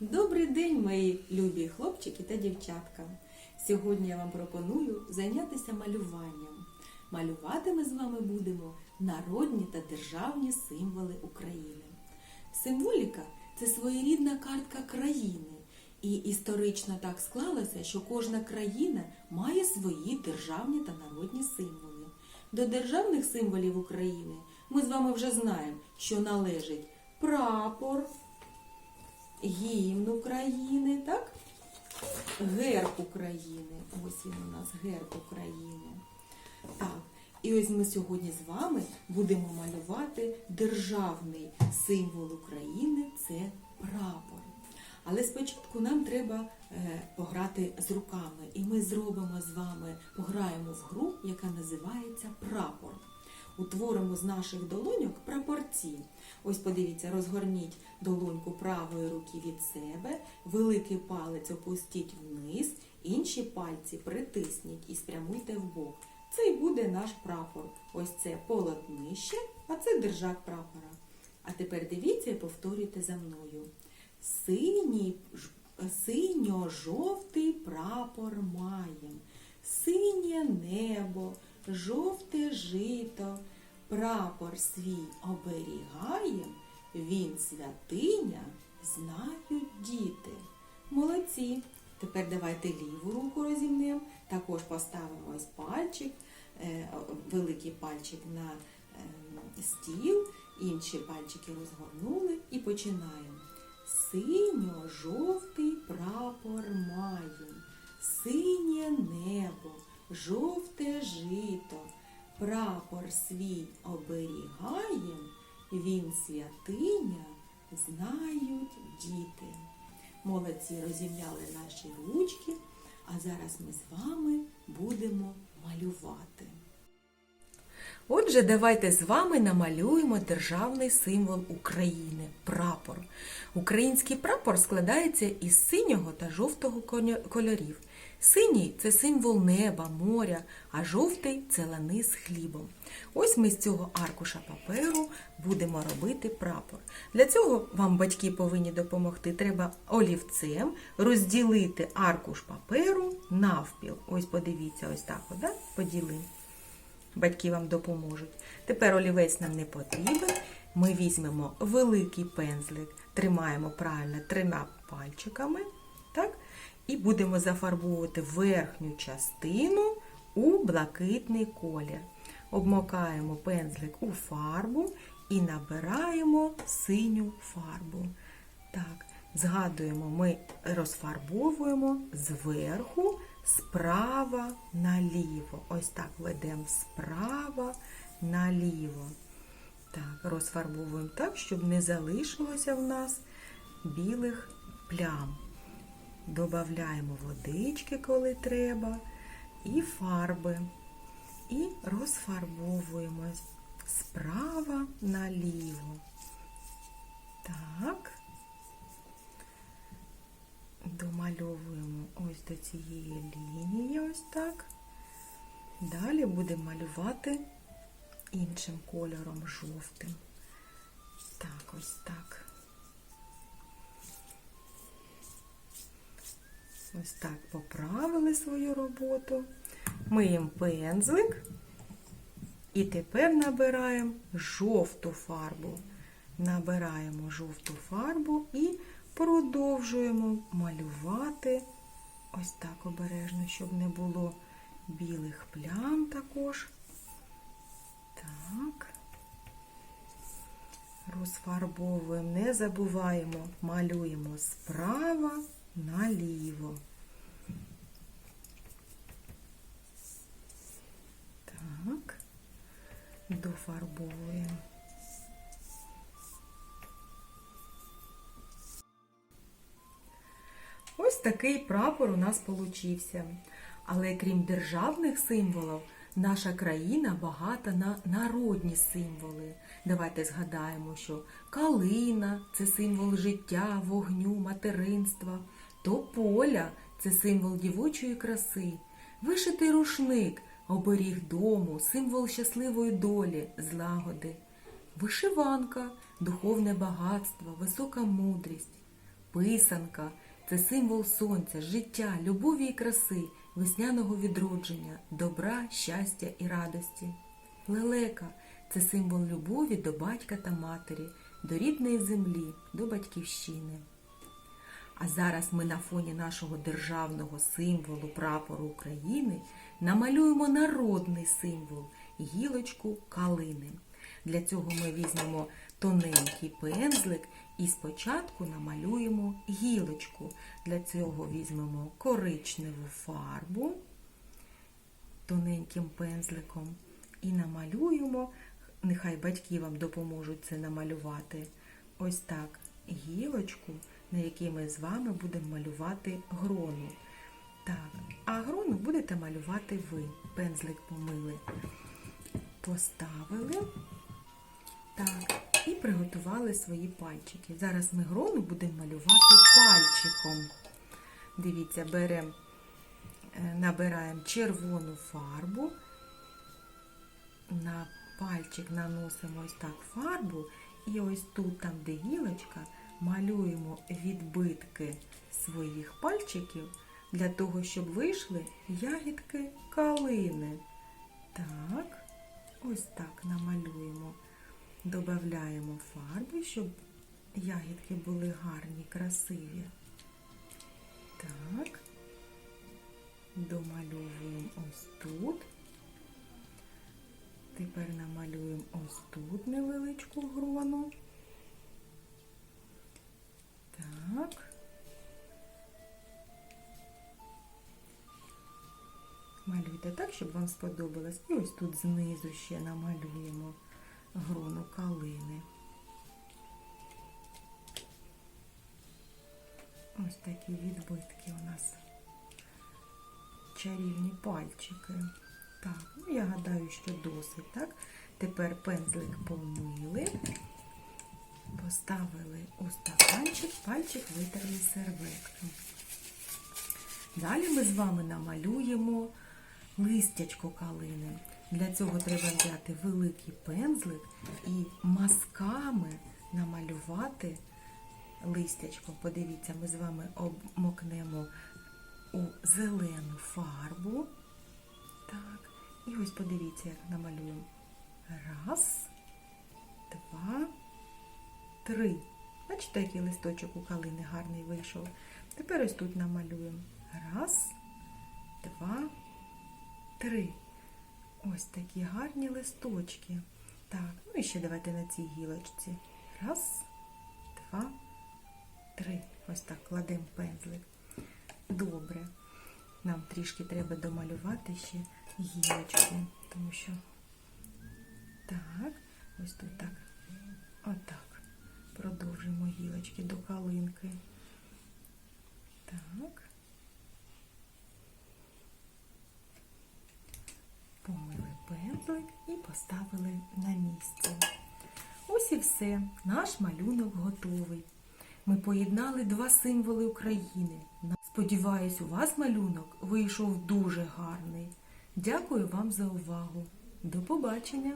Добрий день, мої любі хлопчики та дівчатка. Сьогодні я вам пропоную зайнятися малюванням. Малювати ми з вами будемо народні та державні символи України. Символіка це своєрідна картка країни. І історично так склалося, що кожна країна має свої державні та народні символи. До державних символів України ми з вами вже знаємо, що належить прапор, гімн України, так? Герб України. Ось він у нас герб України. Так, і ось ми сьогодні з вами будемо малювати державний символ України це прапор. Але спочатку нам треба е, пограти з руками, і ми зробимо з вами, пограємо в гру, яка називається прапор. Утворимо з наших долоньок прапорці. Ось подивіться, розгорніть долоньку правої руки від себе, великий палець опустіть вниз, інші пальці притисніть і спрямуйте вбок. Це і буде наш прапор. Ось це полотнище, а це держак прапора. А тепер дивіться і повторюйте за мною. Синьо-жовтий прапор маєм, синє небо, жовте жито, прапор свій оберігаєм, він святиня, знають діти. Молодці! Тепер давайте ліву руку розімнемо, також поставимо ось пальчик, е, великий пальчик на е, стіл, інші пальчики розгорнули і починаємо. Синьо-жовтий прапор маєм, синє небо, жовте жито, прапор свій оберігаєм, він святиня, знають діти. Молодці розім'яли наші ручки, а зараз ми з вами будемо малювати. Отже, давайте з вами намалюємо державний символ України прапор. Український прапор складається із синього та жовтого кольорів. Синій це символ неба, моря, а жовтий це лани з хлібом. Ось ми з цього аркуша паперу будемо робити прапор. Для цього вам батьки повинні допомогти. Треба олівцем розділити аркуш паперу навпіл. Ось подивіться, ось так, да? поділимо. Батьки вам допоможуть. Тепер олівець нам не потрібен. Ми візьмемо великий пензлик, тримаємо правильно трьома пальчиками, так? і будемо зафарбовувати верхню частину у блакитний колір. Обмокаємо пензлик у фарбу і набираємо синю фарбу. Так, згадуємо, ми розфарбовуємо зверху справа наліво. Ось так ведемо справа наліво. Так, розфарбовуємо так, щоб не залишилося в нас білих плям. Добавляємо водички, коли треба, і фарби. І розфарбовуємо справа наліво. Так. Домальовуємо ось до цієї лінії, ось так. Далі будемо малювати іншим кольором жовтим. Так, ось так. Ось так поправили свою роботу. Миємо пензлик. І тепер набираємо жовту фарбу. Набираємо жовту фарбу і продовжуємо малювати ось так обережно, щоб не було білих плям також. Так. Розфарбовуємо, не забуваємо, малюємо справа наліво. Так, дофарбовуємо. Ось такий прапор у нас получився. Але крім державних символів, наша країна багата на народні символи. Давайте згадаємо, що калина це символ життя, вогню, материнства, тополя це символ дівочої краси, вишитий рушник, оберіг дому, символ щасливої долі, злагоди, вишиванка, духовне багатство, висока мудрість. Писанка це символ сонця, життя, любові і краси, весняного відродження, добра, щастя і радості. Лелека це символ любові до батька та матері, до рідної землі, до батьківщини. А зараз ми на фоні нашого державного символу прапору України намалюємо народний символ гілочку калини. Для цього ми візьмемо тоненький пензлик і спочатку намалюємо гілочку. Для цього візьмемо коричневу фарбу тоненьким пензликом і намалюємо, нехай батьки вам допоможуть це намалювати. Ось так гілочку, на якій ми з вами будемо малювати грону. Так, а грону будете малювати ви. Пензлик помили. Поставили. Так, і приготували свої пальчики. Зараз ми грону будемо малювати пальчиком. Дивіться, беремо, е, набираємо червону фарбу, на пальчик наносимо ось так фарбу, і ось тут, там, де гілочка, малюємо відбитки своїх пальчиків для того, щоб вийшли ягідки калини. Так, ось так намалюємо. Додаємо фарби, щоб ягідки були гарні, красиві. Так, домальовуємо ось тут. Тепер намалюємо ось тут невеличку грону. Щоб вам сподобалось. І ось тут знизу ще намалюємо грону калини. Ось такі відбитки у нас. Чарівні пальчики. Так, ну я гадаю, що досить, так? Тепер пензлик помили, поставили у стаканчик, пальчик витерли серветкою. Далі ми з вами намалюємо листячко калини. Для цього треба взяти великий пензлик і мазками намалювати листячко. Подивіться, ми з вами обмокнемо у зелену фарбу. Так, і ось подивіться, як намалюємо. Раз, два, три. Бачите, який листочок у калини гарний вийшов. Тепер ось тут намалюємо. Раз, два, три. Ось такі гарні листочки. Так, ну і ще давайте на цій гілочці. Раз, два, три. Ось так кладемо пензлик. Добре. Нам трішки треба домалювати ще гілочку, тому що так, ось тут так. Отак. Продовжуємо гілочки до калинки. Так. Помили пензлик і поставили на місце. Ось і все. Наш малюнок готовий. Ми поєднали два символи України. Сподіваюсь, у вас малюнок вийшов дуже гарний. Дякую вам за увагу. До побачення!